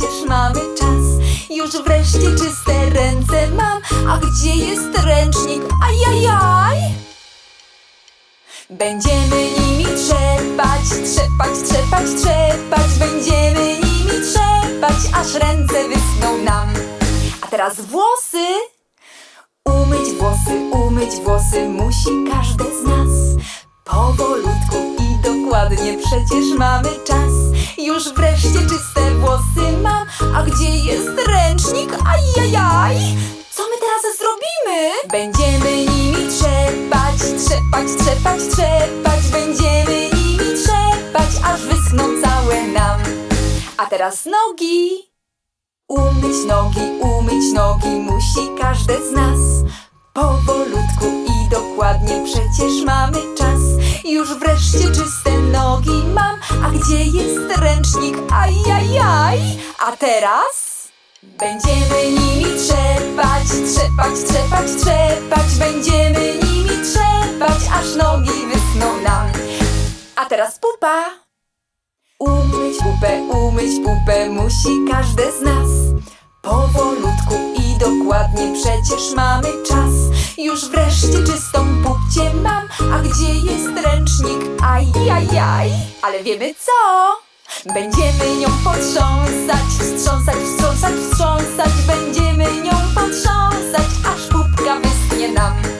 przecież mamy czas. Już wreszcie czyste ręce mam, a gdzie jest ręcznik? Ajajaj! Będziemy nimi trzepać, trzepać, trzepać, trzepać. Będziemy nimi trzepać, aż ręce wyschną nam. A teraz włosy. Umyć włosy, umyć włosy musi każdy z nas. Powolutku i dokładnie przecież mamy czas. Już wreszcie czyste włosy mam, a gdzie jest ręcznik? Ajajaj! Co my teraz zrobimy? Będziemy nimi trzepać, trzepać, trzepać, trzepać. Będziemy nimi trzepać, aż wyschną całe nam. A teraz nogi. Umyć nogi, umyć nogi musi każdy z nas. Powolutku i dokładnie przecież mamy czas. Już wreszcie czyste nogi mam, a gdzie jest ręcznik? Ajajaj! A teraz będziemy nimi trzepać, trzepać, trzepać, trzepać. Będziemy nimi trzepać, aż nogi wyschną nam. A teraz pupa. Umyć pupę, umyć pupę musi każdy z nas. Powolutku i dokładnie przecież mamy czas. Już wreszcie czystą pupcię mam, a gdzie jest ręcznik? Ajajaj, ale wiemy co? Będziemy nią potrząsać, wstrząsać, wstrząsać, wstrząsać. Będziemy nią potrząsać, aż pupka wyschnie nam.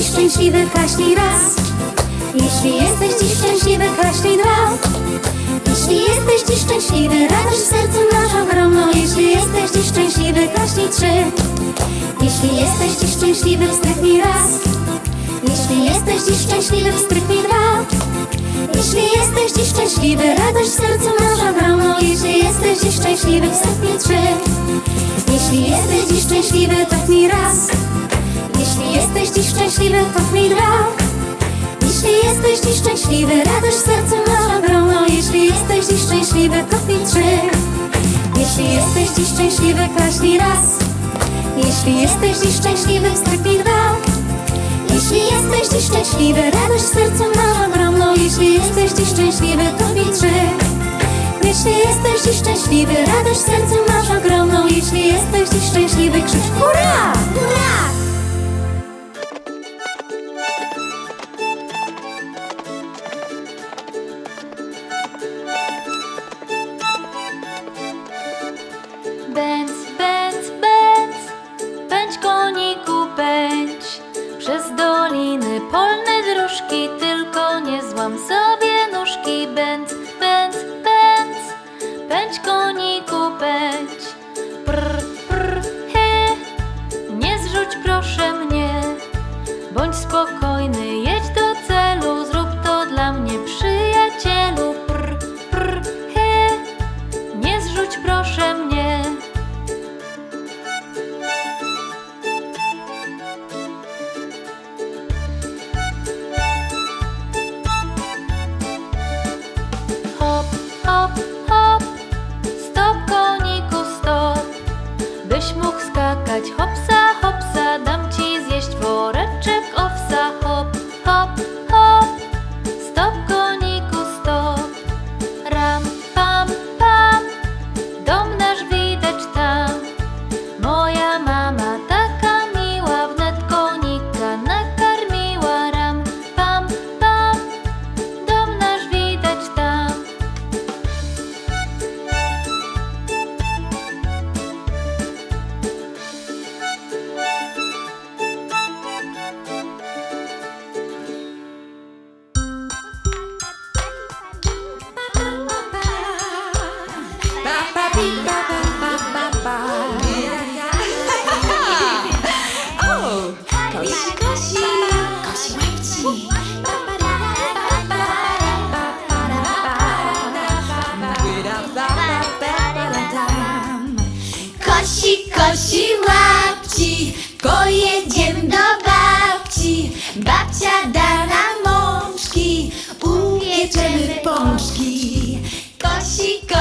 Dziś szczęśliwy, raz. Jeśli jesteś dziś szczęśliwy, klaśnij dwa. Jeśli jesteś dziś szczęśliwy, radość w sercu masz ogromną. Jeśli jesteś dziś szczęśliwy, klaśnij trzy. Jeśli jesteś dziś szczęśliwy, wstrychnij raz. Jeśli jesteś dziś szczęśliwy, wstrychnij dwa. Jeśli jesteś dziś szczęśliwy, radość w sercu masz ogromną. Jeśli jesteś dziś szczęśliwy, wstrychnij trzy. Jeśli jesteś dziś szczęśliwy, topnij raz. Jesteś dziś szczęśliwy, to mi dwa. Jeśli jesteś dziś szczęśliwy, radość w sercu masz ogromną. Jeśli jesteś dziś szczęśliwy, to mi trzy. Jeśli jesteś dziś szczęśliwy, klaśnij raz. Jeśli jesteś dziś szczęśliwy, wstrypnij dwa. Jeśli jesteś dziś szczęśliwy, radość w sercu masz ogromną. Jeśli jesteś dziś szczęśliwy, to mi trzy. Jeśli jesteś dziś szczęśliwy, radość w sercu masz ogromną. Jeśli jesteś dziś szczęśliwy, krzycz hurra! Hurra! Ben.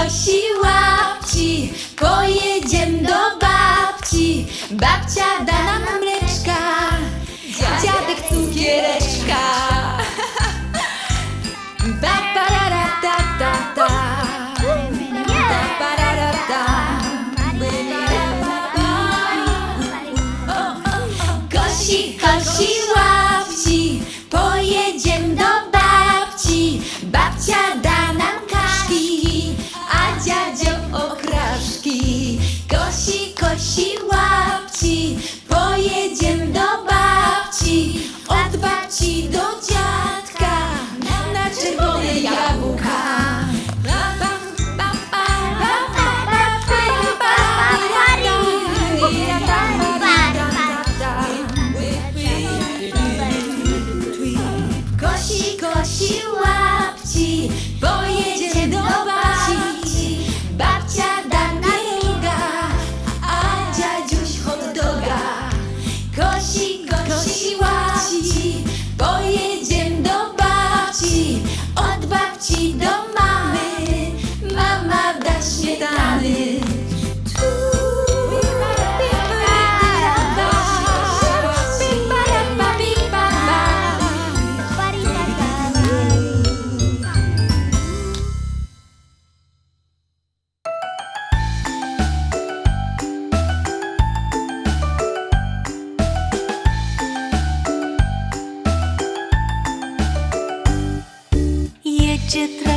Josi łapci, pojedziemy do babci. Babcia da nam prosiła ci, pojedzie. Читра.